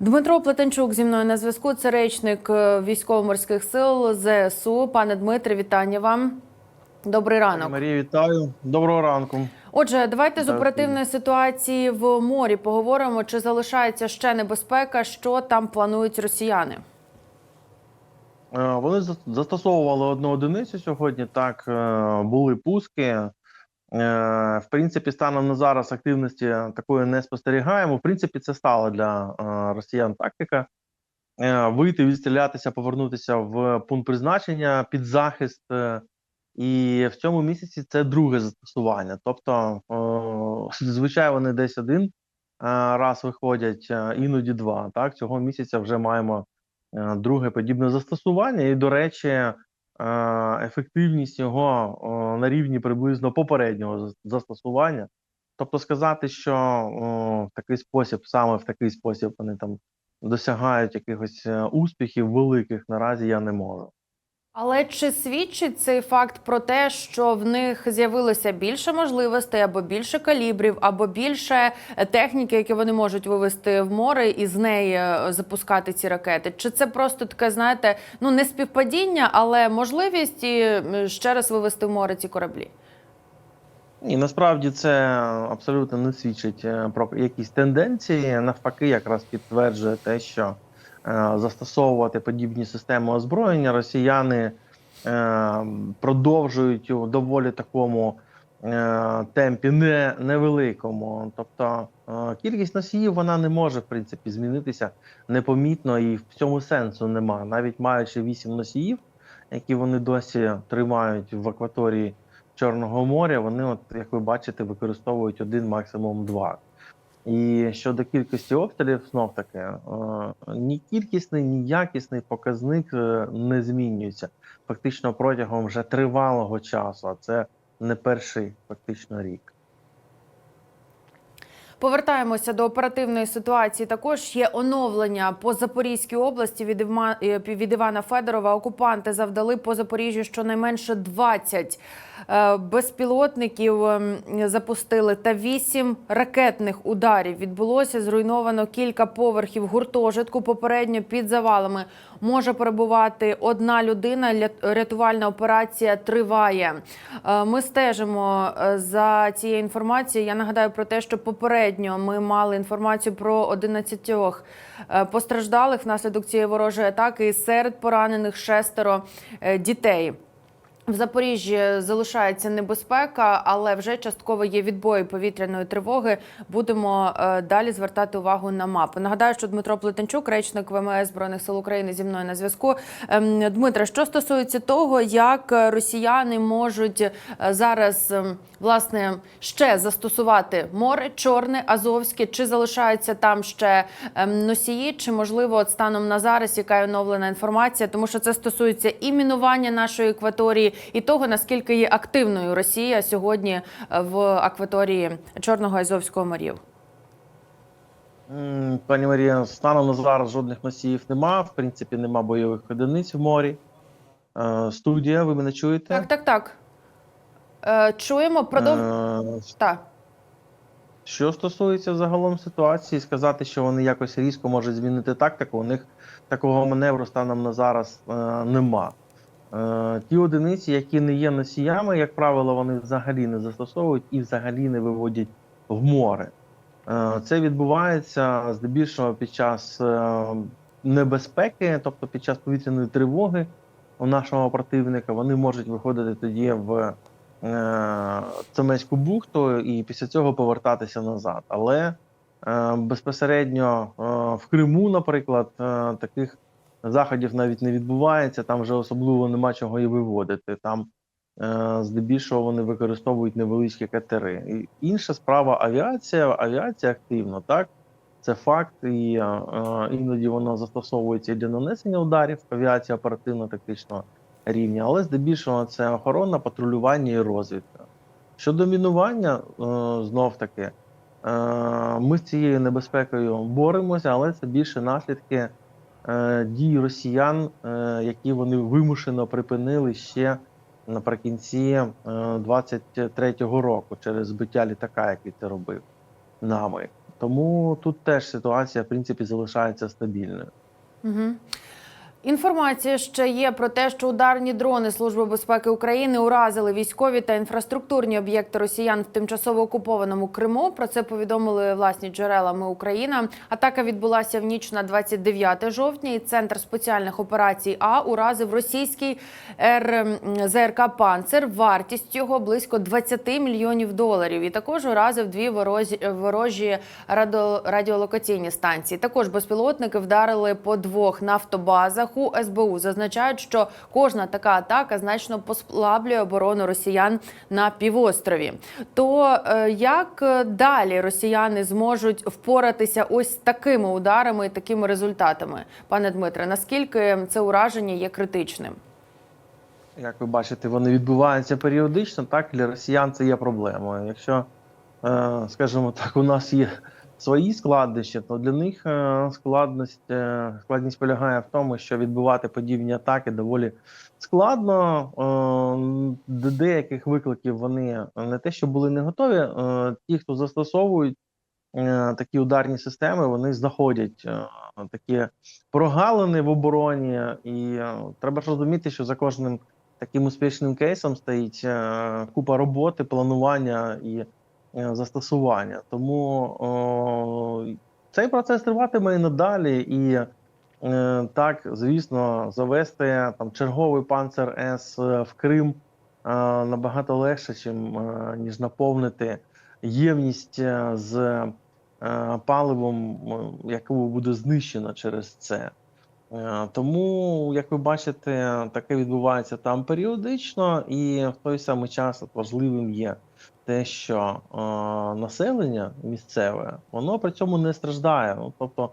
Дмитро Плетенчук зі мною на зв'язку. Це речник е, військово-морських сил ЗСУ. Пане Дмитре, вітання вам. Добрий ранок. Марія, вітаю. Доброго ранку. Отже, давайте з оперативної ситуації в морі поговоримо. Чи залишається ще небезпека? Що там планують росіяни? Е, Вони за- застосовували одну одиницю сьогодні. Так е, були пуски. Е, В принципі, станом на зараз активності такої не спостерігаємо. В принципі, це стала для е, росіян тактика. Е, Вийти, відстрілятися, повернутися в пункт призначення під захист. І в цьому місяці це друге застосування. Тобто, зазвичай вони десь один раз виходять, іноді два. Так, цього місяця вже маємо друге подібне застосування, і, до речі, ефективність його е, на рівні приблизно попереднього зас- застосування. Тобто сказати, що о, в такий спосіб, саме в такий спосіб вони там досягають якихось е, успіхів великих наразі я не можу. Але чи свідчить цей факт про те, що в них з'явилося більше можливостей, або більше калібрів, або більше е, техніки, які вони можуть вивести в море і з неї е, запускати ці ракети? Чи це просто таке, знаєте, ну не співпадіння, але можливість і ще раз вивести в море ці кораблі? Ні, насправді це абсолютно не свідчить е, про якісь тенденції. Навпаки, якраз підтверджує те, що застосовувати подібні системи озброєння росіяни е, продовжують у доволі такому е, темпі не, невеликому. Тобто е, кількість носіїв вона не може в принципі змінитися непомітно, і в цьому сенсу нема. Навіть маючи вісім носіїв, які вони досі тримають в акваторії. Чорного моря, вони, от як ви бачите, використовують один, максимум два. І щодо кількості обстрілів, знов таки, е, ні кількісний, ні якісний показник е, не змінюється фактично протягом вже тривалого часу. А це не перший фактично рік. Повертаємося до оперативної ситуації. Також є оновлення по Запорізькій області від, Івма- е, від Івана Федорова. Окупанти завдали по Запоріжжю щонайменше 20 е, безпілотників ем, запустили та 8 ракетних ударів. Відбулося зруйновано кілька поверхів гуртожитку. Попередньо під завалами може перебувати одна людина. Рятувальна операція триває. Е, Ми стежимо е, за цією інформацією. Я нагадаю про те, що попередньо ми мали інформацію про 11 е, постраждалих внаслідок цієї ворожої атаки. Серед поранених шестеро е, дітей. В Запоріжжі залишається небезпека, але вже частково є відбої повітряної тривоги. Будемо е, далі звертати увагу на мапи. Нагадаю, що Дмитро Плетенчук, речник ВМС збройних сил України, зі мною на зв'язку. Ем, Дмитре, що стосується того, як росіяни можуть е, зараз ем, власне ще застосувати море, чорне, азовське, чи залишаються там ще ем, носії, чи можливо от станом на зараз яка оновлена інформація, тому що це стосується і мінування нашої екваторії, і того наскільки є активною Росія сьогодні е, в акваторії Чорного Азовського морів. Пані Марія, станом на зараз жодних носіїв нема. В принципі, нема бойових одиниць в морі. Е, Студія, ви мене чуєте? Так, так, так. Е, чуємо продов... Е, Так. Що стосується загалом ситуації, сказати, що вони якось різко можуть змінити тактику, у них такого маневру станом на зараз е, нема. Е, ті одиниці, які не є носіями, як правило, вони взагалі не застосовують і взагалі не виводять в море. Е, це відбувається здебільшого під час е, небезпеки, тобто під час повітряної тривоги у нашого противника, вони можуть виходити тоді в Цемеську бухту і після цього повертатися назад. Але безпосередньо в Криму, наприклад, таких заходів навіть не відбувається. Там вже особливо нема чого і виводити. Там е, здебільшого вони використовують невеличкі катери. І інша справа авіація. Авіація активно, так. Це факт, і е, е, іноді воно застосовується і для нанесення ударів авіація оперативно-тактичного рівня, але здебільшого це охорона, патрулювання і розвідка. Щодо мінування, е, знов таки, е, ми з цією небезпекою боремося, але це більше наслідки дій росіян, е, які вони вимушено припинили ще наприкінці е, 23-го року через збиття літака, який це робив нами. Тому тут теж ситуація, в принципі, залишається стабільною. Угу. Інформація ще є про те, що ударні дрони Служби безпеки України уразили військові та інфраструктурні об'єкти росіян в тимчасово окупованому Криму. Про це повідомили власні джерела Ми Україна. Атака відбулася в ніч на 29 жовтня. І центр спеціальних операцій А уразив російський РЗРК Панцер. Вартість його близько 20 мільйонів доларів. І також уразив дві ворожі радо, радіолокаційні станції. Також безпілотники вдарили по двох нафтобазах. У СБУ зазначають, що кожна така атака значно послаблює оборону росіян на півострові. То е, як е, далі росіяни зможуть впоратися ось такими ударами і такими результатами, пане Дмитре? Наскільки це ураження є критичним? Як ви бачите, вони відбуваються періодично, так для росіян це є проблемою. Якщо, е, скажімо так, у нас є свої складнощі, то для них е, складність, е, складність полягає в тому, що відбувати подібні атаки доволі складно. Е, До деяких викликів вони не те, що були не готові. Ті, хто застосовують такі ударні системи, вони знаходять такі прогалини в обороні, і треба ж розуміти, що за кожним таким успішним кейсом стоїть купа роботи, планування і застосування. Тому цей процес триватиме і надалі. І е, так, звісно, завести там черговий панцер С в Крим е, набагато легше, чим, е, ніж наповнити ємність е, з е, паливом, е, яку буде знищено через це. Е, Тому, як ви бачите, таке відбувається там періодично, і в той самий час важливим є те, що е, населення місцеве воно при цьому не страждає. Ну, тобто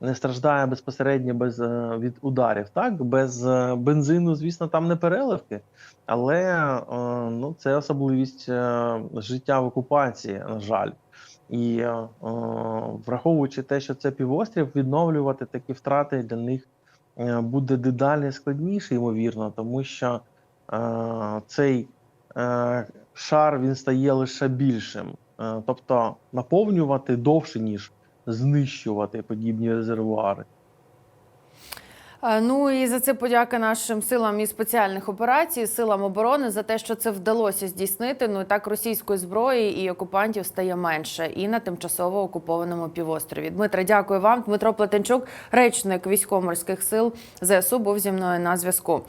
не страждає безпосередньо без е, від ударів. Так, без бензину, звісно, там не переливки, але ну, це особливість життя в окупації, на жаль. І е, враховуючи те, що це півострів, відновлювати такі втрати для них буде дедалі складніше, ймовірно, тому що е, цей е, шар він стає лише більшим. Е, тобто наповнювати довше, ніж знищувати подібні резервуари. Е, Ну і за це подяка нашим силам і спеціальних операцій, силам оборони за те, що це вдалося здійснити. Ну і так російської зброї і окупантів стає менше і на тимчасово окупованому півострові. Дмитре, дякую вам. Дмитро Платенчук, речник військово-морських сил ЗСУ, був зі мною на зв'язку.